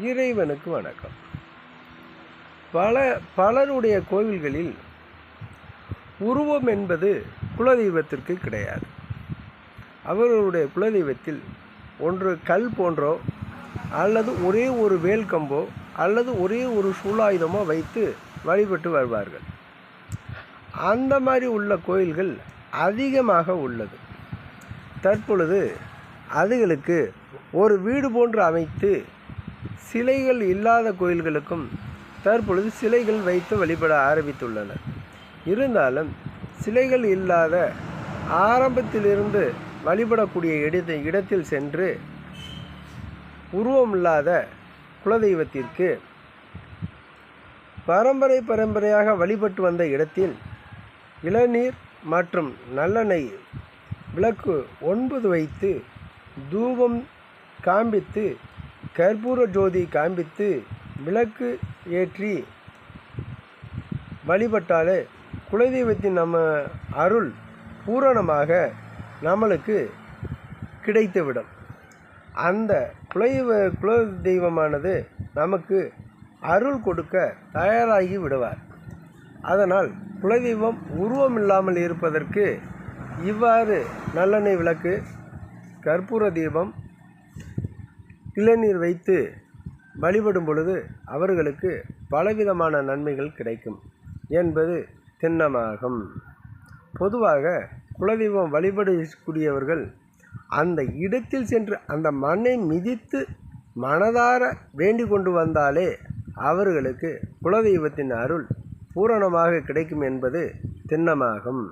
இறைவனுக்கு வணக்கம். பல பலருடைய கோவில்களில் உருவம் என்பது குலதெய்வத்திற்கு கிடையாது. அவர்களுடைய குலதெய்வத்தில் ஒன்று கல் போன்றோ அல்லது ஒரே ஒரு வேல் கம்போ அல்லது ஒரே ஒரு சூலாயுதமோ வைத்து வழிபட்டு வருவார்கள். அந்த மாதிரி உள்ள கோயில்கள் அதிகமாக உள்ளது. தற்பொழுது அதுகளுக்கு ஒரு வீடு போன்று அமைத்து சிலைகள் இல்லாத கோயில்களுக்கும் தற்பொழுது சிலைகள் வைத்து வழிபட ஆரம்பித்துள்ளனர். இருந்தாலும் சிலைகள் இல்லாத ஆரம்பத்திலிருந்து வழிபடக்கூடிய இடத்தை இடத்தில் சென்று உருவமில்லாத குலதெய்வத்திற்கு பரம்பரை பரம்பரையாக வழிபட்டு வந்த இடத்தில் இளநீர் மற்றும் நல்லெண்ணெய் விளக்கு ஒன்பது வைத்து தூபம் காண்பித்து கற்பூர ஜோதி காண்பித்து விளக்கு ஏற்றி வழிபட்டாலே குலதெய்வத்தின் நம்ம அருள் பூரணமாக நம்மளுக்கு கிடைத்துவிடும். அந்த குலதெய்வ குல தெய்வமானது நமக்கு அருள் கொடுக்க தயாராகி விடுவார். அதனால் குலதெய்வம் உருவம் இல்லாமல் இருப்பதற்கு இவ்வாறு நல்லெண்ணெய் விளக்கு கற்பூர தீபம் இளநீர் வைத்து வழிபடும் பொழுது அவர்களுக்கு பலவிதமான நன்மைகள் கிடைக்கும் என்பது திண்ணமாகும். பொதுவாக குலதெய்வம் வழிபடக்கூடியவர்கள் அந்த இடத்தில் சென்று அந்த மண்ணை மிதித்து மனதார வேண்டிக் கொண்டு வந்தாலே அவர்களுக்கு குலதெய்வத்தின் அருள் பூரணமாக கிடைக்கும் என்பது திண்ணமாகும்.